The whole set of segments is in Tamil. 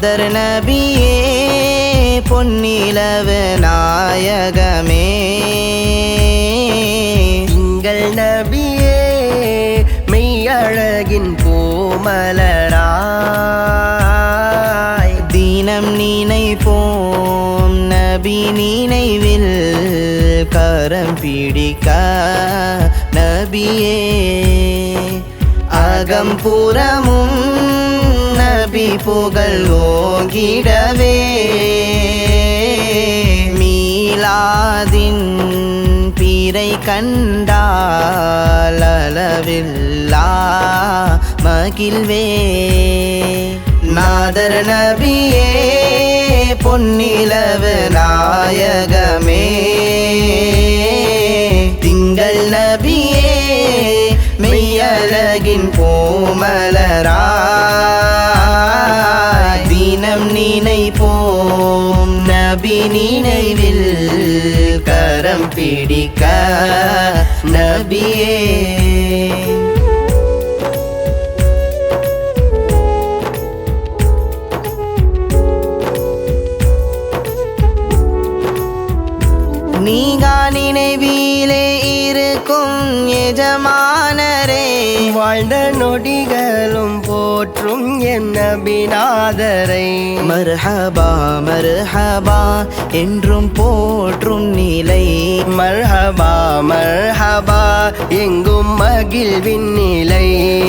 நாதர் நபியே பொன்னிலவு நாயகமே. திங்கள் நபியே மெய்யழகின் பூமலராய் தினம் நினைப்போம் நபி நினைவில் கரம் பிடிக்க. நபியே அகம்புறமும் நபி புகழ் ஓங்கிடவே. மீளாதின் பிறை கண்டாலளவில்லா மகிழ்வே. நாதர் நபியே பொன்னிலவு நாயகமே. நபி நினைவில் கரம் பிடிக்க நபியே. வாழ்ந்த நொடிகளும் போற்றும் என் நபிநாதரை மர்ஹபா மர்ஹபா என்றும் போற்றும் நிலை. மர்ஹபா மர்ஹபா எங்கும் மகிழ்வின் நிலை.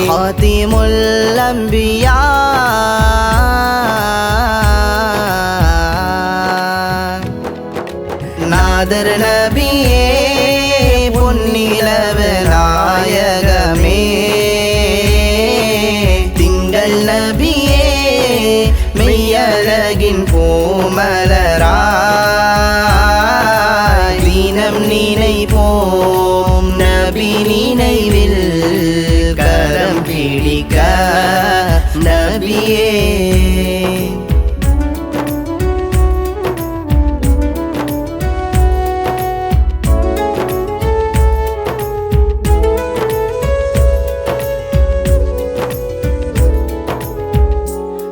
ஹாத்திமுல் அம்பியா. நாதர் நபியே பொன்னிலவு நாயகமே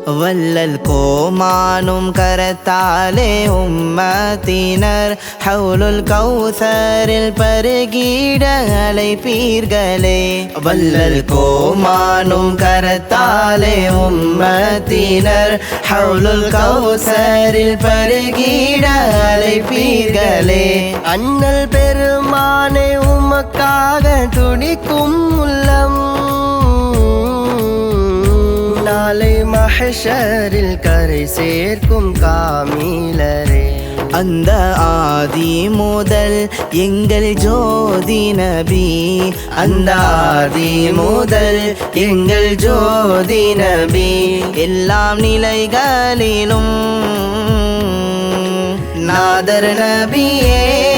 வல்லல் கோமானும் கரத்தாலே உம்மத்தினர். ஹவுலுல் கௌசரில் பருகிட அழைப்பீர்களே வல்லல் கோமானும் கரத்தாலே உம்மத்தினர். ஹவுலுல் கௌசரில் பருகிட அழைப்பீர்களே அண்ணல் பெருமானே உமக்காக துடிக்கும் உள்ளம். மஹஷரில் கரை சேர்க்கும் காமீலரே. அந்த ஆதி முதல் எங்கள் ஜோதி நபி. அந்த ஆதி முதல் எங்கள் ஜோதி நபி. எல்லாம் நிலைகளிலும் நாதர் நபியே.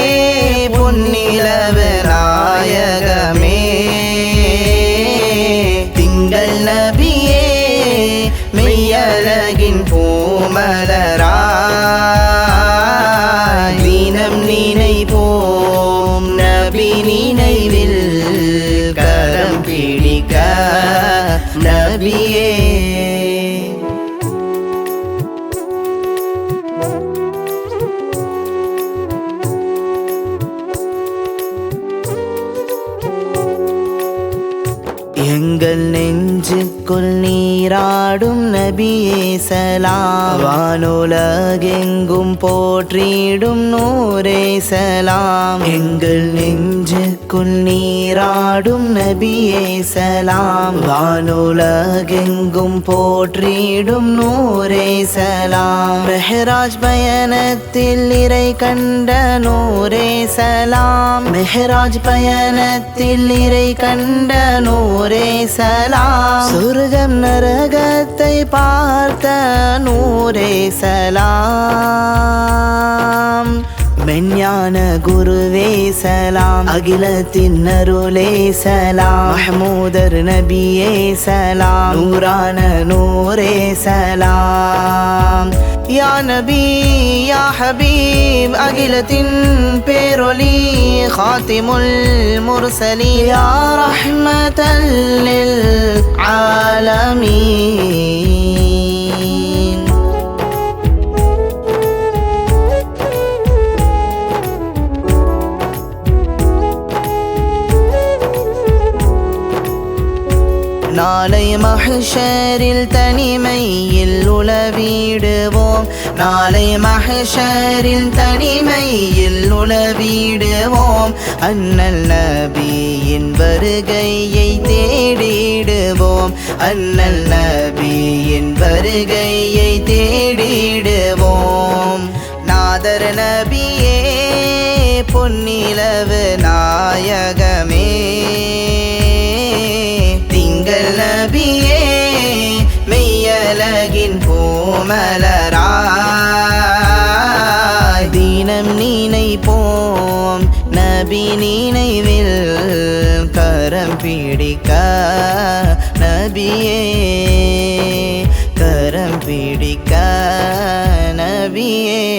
அழகின் பூமலராய். தினம் நினைப்போம் நபி நினைவில் கரம் பிடிக்க. நபியே எங்கள் நெஞ்சுக்குள் நீராடும் நபியே சலாம். வானுலகெங்கும் போற்றிடும் நூரே சலாம். எங்கள் நெஞ்சு நெஞ்சுக்குள் நீராடும் நபியே சலாம். வானுலகெங்கும் போற்றிடும் நூரே சலாம். மெஹராஜ் பயணத்தில் இறை கண்ட நூரே சலாம். மெஹராஜ் பயணத்தில் இறை கண்ட நூரே சலாம். சுருகம் நரகத்தை பார்த்த நூரே சலாம். மெஞ்ஞான குருவே சலாம் அகிலத்தின் அருளே சலாம் மஹமூதர் நபியே சலாம் நூறான நூரே சலாம் யா நபி யா ஹபீப் அகிலத்தின் பேரொலி காத்திமுல் முர்சலி யா ரஹ்மத்தல் லில் நாளை மஹஷரில் தனிமையில் உளவிடுவோம் நாளை மஹஷரில் தனிமையில் உளவிடுவோம் அண்ணல் நபியின் வருகையை தேடிடுவோம். அண்ணல் நபியின் வருகையை தேடிடுவோம். நாதர் நபியே பொன்னிலவு நாயக மலராய். தினம் நினைப்போம் நபி நினைவில் கரம் பிடிக்க. நபியே கரம் பிடிக்க. நபியே.